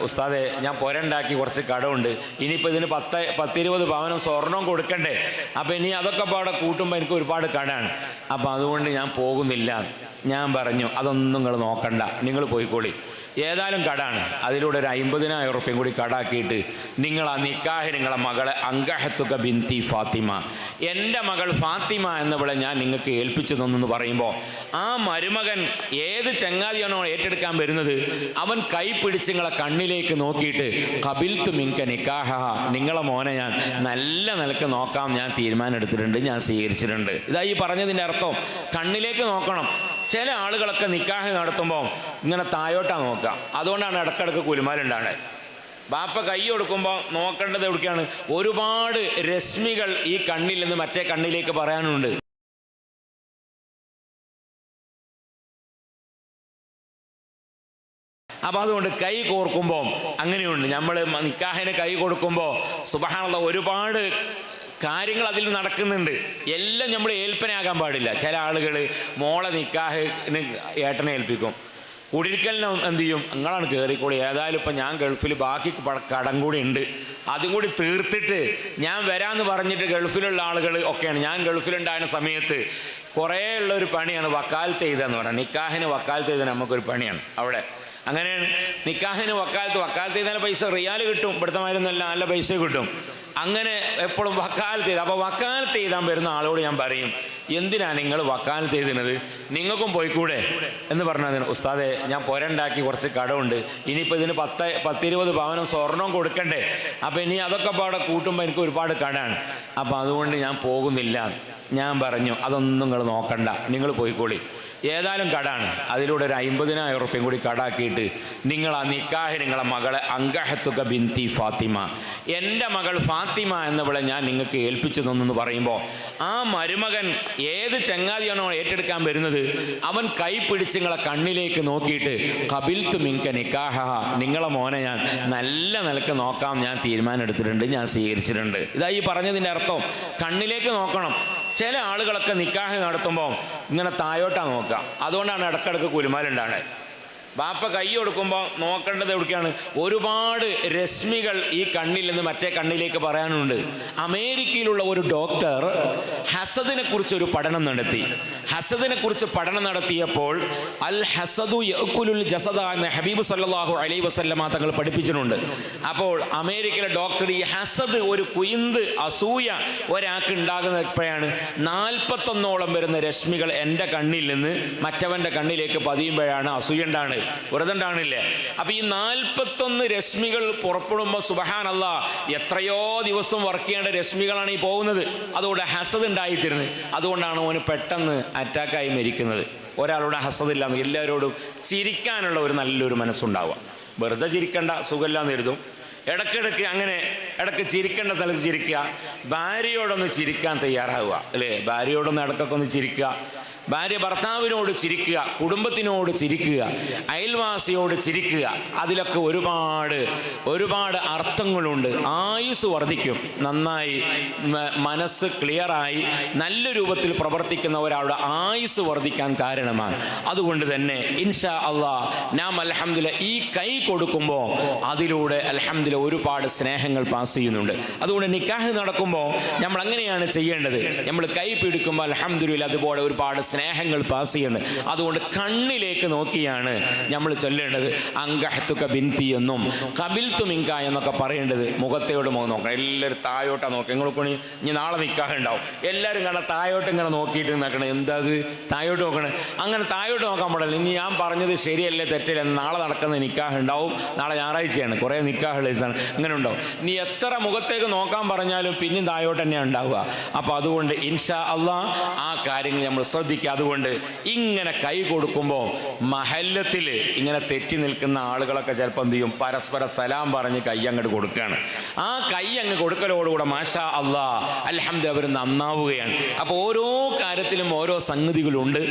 ഉസ്താദെ ഞാൻ പുരണ്ടാക്കി കുറച്ച് കടമുണ്ട്. ഇനിയിപ്പോൾ ഇതിന് പത്ത് പത്തിരുപത് പവനം സ്വർണം കൊടുക്കണ്ടേ? അപ്പോൾ ഇനി അതൊക്കെ പാടെ കൂട്ടുമ്പോൾ എനിക്ക് ഒരുപാട് കടമാണ്. അപ്പം അതുകൊണ്ട് ഞാൻ പോകുന്നില്ല. ഞാൻ പറഞ്ഞു അതൊന്നും നിങ്ങൾ നോക്കണ്ട. നിങ്ങൾ പോയിക്കോളി. ഏതായാലും കടാണ്. അതിലൂടെ ഒരു അമ്പതിനായിരം ഉറുപ്പ്യം കൂടി കടാക്കിയിട്ട് നിങ്ങൾ ആ നിക്കാഹ് നിങ്ങളെ മകളെ അങ്കഹത്തുക ബിന്തി ഫാത്തിമ. എന്റെ മകൾ ഫാത്തിമ എന്നവളെ ഞാൻ നിങ്ങൾക്ക് ഏൽപ്പിച്ചു തന്നെന്ന് പറയുമ്പോൾ ആ മരുമകൻ ഏത് ചങ്ങാതിയാണോ ഏറ്റെടുക്കാൻ വരുന്നത് അവൻ കൈ പിടിച്ച് നിങ്ങളെ കണ്ണിലേക്ക് നോക്കിയിട്ട് കബിൽത്തു മിങ്ക നിക്കാഹ. നിങ്ങളെ മോനെ ഞാൻ നല്ല നിലയ്ക്ക് നോക്കാം ഞാൻ തീരുമാനം എടുത്തിട്ടുണ്ട് ഞാൻ സ്വീകരിച്ചിട്ടുണ്ട്. ഇതായി പറഞ്ഞതിന്റെ അർത്ഥം. കണ്ണിലേക്ക് നോക്കണം. ചില ആളുകളൊക്കെ നിക്കാഹ് നടത്തുമ്പോൾ ഇങ്ങനെ തായോട്ടാ നോക്കുക. അതുകൊണ്ടാണ് ഇടക്കിടക്ക് കുലുമാലുണ്ടാണ് ബാപ്പ കൈ കൊടുക്കുമ്പോൾ നോക്കേണ്ടത് എവിടേക്കാണ്? ഒരുപാട് രശ്മികൾ ഈ കണ്ണിൽ നിന്ന് മറ്റേ കണ്ണിലേക്ക് പറയാനുണ്ട്. അപ്പോൾ അതുകൊണ്ട് കൈ കോർക്കുമ്പോൾ അങ്ങനെയുണ്ട്. നമ്മൾ നിക്കാഹിന് കൈ കൊടുക്കുമ്പോൾ സുബഹാനുള്ള ഒരുപാട് കാര്യങ്ങൾ അതിൽ നടക്കുന്നുണ്ട്. എല്ലാം നമ്മൾ ഏൽപ്പനയാകാൻ പാടില്ല. ചില ആളുകൾ മോളെ നിക്കാഹിന് ഏട്ടനെ ഏൽപ്പിക്കും. കുടിരിക്കലിന് എന്ത് ചെയ്യും? നിങ്ങളാണ് കയറിക്കൂടി ഏതായാലും ഇപ്പം ഞാൻ ഗൾഫിൽ ബാക്കി കടം കൂടി ഉണ്ട്. അതും കൂടി തീർത്തിട്ട് ഞാൻ വരാമെന്ന് പറഞ്ഞിട്ട് ഗൾഫിലുള്ള ആളുകൾ ഒക്കെയാണ്. ഞാൻ ഗൾഫിലുണ്ടായിരുന്ന സമയത്ത് കുറേ ഉള്ളൊരു പണിയാണ് വക്കാലത്ത് ചെയ്തതെന്ന് പറയാം നിക്കാഹിന് വക്കാലത്ത് ചെയ്ത നമുക്കൊരു പണിയാണ് അവിടെ. അങ്ങനെയാണ്. നിക്കാഹിന് വക്കാലത്ത് വക്കാലത്ത് ചെയ്താൽ പൈസ റിയാൽ കിട്ടും. ഇവിടുത്തെ മാതിരി നല്ല പൈസ കിട്ടും. അങ്ങനെ എപ്പോഴും വക്കാലത്ത് ചെയ്ത് അപ്പോൾ വക്കാലത്ത് ചെയ്താൻ വരുന്ന ആളോട് ഞാൻ പറയും എന്തിനാ നിങ്ങൾ വക്കാലത്ത് ചെയ്തിരുന്നത്? നിങ്ങൾക്കും പോയിക്കൂടെ? എന്ന് പറഞ്ഞാൽ ഉസ്താദെ ഞാൻ പുരണ്ടാക്കി കുറച്ച് കടമുണ്ട്. ഇനിയിപ്പോൾ ഇതിന് പത്ത് പത്തിരുപത് പവനം സ്വർണം കൊടുക്കണ്ടേ? അപ്പോൾ ഇനി അതൊക്കെ പാടെ കൂട്ടുമ്പോൾ എനിക്ക് ഒരുപാട് കടമാണ്. അപ്പോൾ അതുകൊണ്ട് ഞാൻ പോകുന്നില്ല. ഞാൻ പറഞ്ഞു അതൊന്നും നിങ്ങൾ നോക്കണ്ട. നിങ്ങൾ പോയിക്കോളി. ഏതായാലും കടാണ്. അതിലൂടെ ഒരു അമ്പതിനായിരം ഉറുപ്പ്യം കൂടി കടാക്കിയിട്ട് നിങ്ങൾ ആ നിക്കാഹ് നിങ്ങളെ മകളെ അങ്കഹത്തുക ബിന്തി ഫാത്തിമ. എന്റെ മകൾ ഫാത്തിമ എന്നവളെ ഞാൻ നിങ്ങൾക്ക് ഏൽപ്പിച്ചു തന്നെന്ന് പറയുമ്പോൾ ആ മരുമകൻ ഏത് ചങ്ങാതിയാണോ ഏറ്റെടുക്കാൻ വരുന്നത്? അവൻ കൈ പിടിച്ച് നിങ്ങളെ കണ്ണിലേക്ക് നോക്കിയിട്ട് കബിൽത്തു മിങ്ക നിക്കാഹ. നിങ്ങളെ മോനെ ഞാൻ നല്ല നിലയ്ക്ക് നോക്കാം ഞാൻ തീരുമാനം എടുത്തിട്ടുണ്ട് ഞാൻ സ്വീകരിച്ചിട്ടുണ്ട്. ഇതാ ഈ പറഞ്ഞതിന്റെ അർത്ഥം. കണ്ണിലേക്ക് നോക്കണം. ചില ആളുകളൊക്കെ നിക്കാഹ് നടത്തുമ്പോൾ ഇങ്ങനെ താഴോട്ടാണ് നോക്കുക. അതുകൊണ്ടാണ് ഇടക്കിടക്ക് കുലുമാലുണ്ടാണ് ബാപ്പ കൈ കൊടുക്കുമ്പോൾ നോക്കേണ്ടത് എവിടേക്കാണ്? ഒരുപാട് രശ്മികൾ ഈ കണ്ണിൽ നിന്ന് മറ്റേ കണ്ണിലേക്ക് പറയാനുണ്ട്. അമേരിക്കയിലുള്ള ഒരു ഡോക്ടർ ഹസദിനെ കുറിച്ച് ഒരു പഠനം നടത്തി. ഹസദിനെ കുറിച്ച് പഠനം നടത്തിയപ്പോൾ അൽ ഹസദു യഅ്കുലുൽ ജസദ എന്ന ഹബീബ് സല്ലല്ലാഹു അലൈഹി വസല്ലമ തങ്ങൾ പഠിപ്പിച്ചിട്ടുണ്ട്. അപ്പോൾ അമേരിക്കയിലെ ഡോക്ടർ ഈ ഹസദ് ഒരു കുയിന്ത് അസൂയ ഒരാൾക്ക് ഉണ്ടാകുന്ന എപ്പോഴാണ് നാൽപ്പത്തൊന്നോളം വരുന്ന രശ്മികൾ എന്റെ കണ്ണിൽ നിന്ന് മറ്റവന്റെ കണ്ണിലേക്ക് പതിയുമ്പോഴാണ് അസൂയ ഉണ്ടാണ് വെറുതെ ഉണ്ടാകണില്ലേ. അപ്പം ഈ നാൽപ്പത്തൊന്ന് രശ്മികൾ പുറപ്പെടുമ്പോൾ സുബഹാനല്ല എത്രയോ ദിവസം വർക്ക് ചെയ്യേണ്ട രശ്മികളാണ് ഈ പോകുന്നത്. അതുകൊണ്ട് ഹസദ് ഉണ്ടായിത്തീരുന്നത് അതുകൊണ്ടാണ് ഓന് പെട്ടെന്ന് അറ്റാക്കായി മരിക്കുന്നത്. ഒരാളുടെ ഹസദില്ലാന്ന് എല്ലാവരോടും ചിരിക്കാനുള്ള ഒരു നല്ലൊരു മനസ്സുണ്ടാവുക. വെറുതെ ചിരിക്കേണ്ട സുഖമില്ലാന്ന് കരുതും. ഇടക്കിടക്ക് അങ്ങനെ ഇടയ്ക്ക് ചിരിക്കേണ്ട സ്ഥലത്ത് ചിരിക്കുക. ഭാര്യയോടൊന്ന് ചിരിക്കാൻ തയ്യാറാവുക. അല്ലേ? ഭാര്യയോടൊന്ന് ഇടക്കൊക്കെ ഒന്ന് ചിരിക്കുക. ഭാര്യ ഭർത്താവിനോട് ചിരിക്കുക കുടുംബത്തിനോട് ചിരിക്കുക അയൽവാസിയോട് ചിരിക്കുക അതിലൊക്കെ ഒരുപാട് ഒരുപാട് അർത്ഥങ്ങളുണ്ട്. ആയുസ് വർദ്ധിക്കും. നന്നായി മനസ്സ് ക്ലിയറായി നല്ല രൂപത്തിൽ പ്രവർത്തിക്കുന്ന ഒരാളുടെ ആയുസ് വർദ്ധിക്കാൻ കാരണമാണ്. അതുകൊണ്ട് തന്നെ ഇൻഷാ അള്ളാ നാം അലഹമില്ല ഈ കൈ കൊടുക്കുമ്പോൾ അതിലൂടെ അലഹമില്ല ഒരുപാട് സ്നേഹങ്ങൾ പാസ് ചെയ്യുന്നുണ്ട്. അതുകൊണ്ട് നിക്കാഹ് നടക്കുമ്പോൾ നമ്മൾ അങ്ങനെയാണ് ചെയ്യേണ്ടത്. നമ്മൾ കൈ പിടിക്കുമ്പോൾ അലഹമില്ല അതുപോലെ ഒരുപാട് സ്നേഹങ്ങൾ പാസ് ചെയ്യുന്നത് അതുകൊണ്ട് കണ്ണിലേക്ക് നോക്കിയാണ് നമ്മൾ ചൊല്ലേണ്ടത്. അങ്കഹത്തുക ബിന്തി എന്നും കപിൽ തുമിങ്ക എന്നൊക്കെ പറയേണ്ടത്. മുഖത്തോട് മുഖം നോക്കാം എല്ലാവരും താഴോട്ടാ നോക്കുക നിങ്ങൾ ഇനി നാളെ നിൽക്കാറുണ്ടാവും എല്ലാവരും കണ്ട താഴോട്ട് ഇങ്ങനെ നോക്കിയിട്ട് നിൽക്കണം എന്താ അത്? താഴോട്ട് നോക്കണേ. അങ്ങനെ താഴോട്ട് നോക്കാൻ പാടില്ല. ഇനി ഞാൻ പറഞ്ഞത് ശരിയല്ലേ തെറ്റില്ല? നാളെ നടക്കുന്ന നിക്കാഹ് ഉണ്ടാവും. നാളെ ഞായറാഴ്ചയാണ്. കുറേ നിക്കാഹ് ദിവസമാണ്. അങ്ങനെ ഉണ്ടാവും. ഇനി എത്ര മുഖത്തേക്ക് നോക്കാൻ പറഞ്ഞാലും പിന്നെയും താഴോട്ട് തന്നെയാണ് ഉണ്ടാവുക. അപ്പോൾ അതുകൊണ്ട് ഇൻഷാ അള്ളാ ആ കാര്യങ്ങൾ നമ്മൾ ശ്രദ്ധിക്കുക അതുകൊണ്ട് ഇങ്ങനെ കൈ കൊടുക്കുമ്പോൾ മഹല്ലത്തിൽ ഇങ്ങനെ തെറ്റി നിൽക്കുന്ന ആളുകളൊക്കെ ചിലപ്പോൾ എന്ത് ചെയ്യും? പരസ്പര സലാം പറഞ്ഞ് കൈ അങ്ങോട്ട് കൊടുക്കുകയാണ്. ആ കൈ അങ്ങ് കൊടുക്കലോടുകൂടെ മാഷാ അള്ളാ അലഹമ്മദ് അവർ നന്നാവുകയാണ്. അപ്പോൾ ഓരോ കാര്യത്തിലും ഓരോ സംഗതികളുണ്ട്.